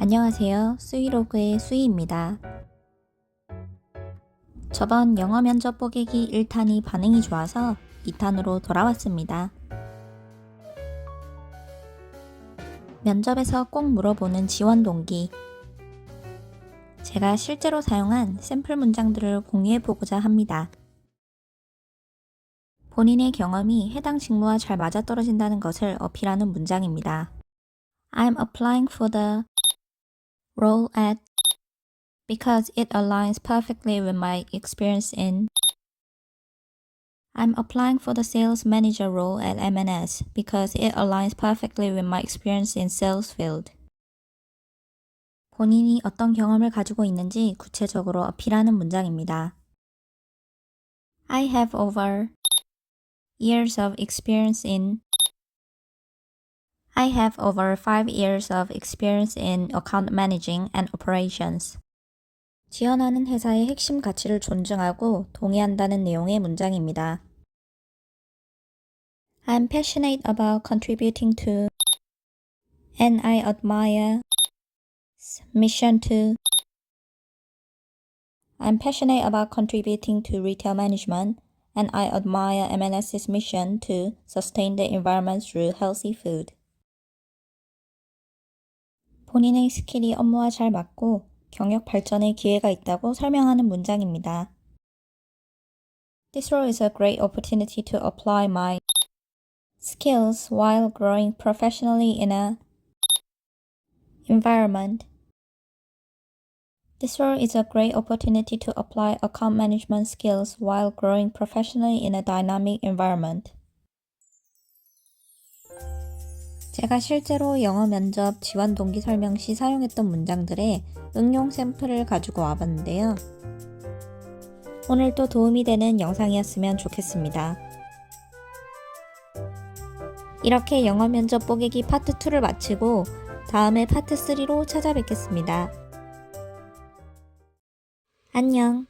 안녕하세요. 수이로그의 수이입니다. 저번 영어 면접 보객이 1탄이 반응이 좋아서 2탄으로 돌아왔습니다. 면접에서 꼭 물어보는 지원 동기. 제가 실제로 사용한 샘플 문장들을 공유해 보고자 합니다. 본인의 경험이 해당 직무와 잘 맞아떨어진다는 것을 어필하는 문장입니다. I'm applying for the role at because it aligns perfectly with my experience in I'm applying for the sales manager role at M&S because it aligns perfectly with my experience in sales field. 본인이 어떤 경험을 가지고 있는지 구체적으로 어필하는 문장입니다. I have over years of experience in I have over 5 years of experience in account managing and operations. 지원하는 회사의 핵심 가치를 존중하고 동의한다는 내용의 문장입니다. I'm passionate about contributing to and I admire mission to I'm passionate about contributing to retail management and I admire M&S's mission to sustain the environment through healthy food. 본인의 스킬이 업무와 잘 맞고 경력 발전의 기회가 있다고 설명하는 문장입니다. This role is a great opportunity to apply my skills while growing professionally in a environment. This role is a great opportunity to apply account management skills while growing professionally in a dynamic environment. 제가 실제로 영어 면접 지원 동기 설명 시 사용했던 문장들의 응용 샘플을 가지고 와봤는데요. 오늘도 도움이 되는 영상이었으면 좋겠습니다. 이렇게 영어 면접 보객이 파트 2를 마치고 다음에 파트 3로 찾아뵙겠습니다. 안녕.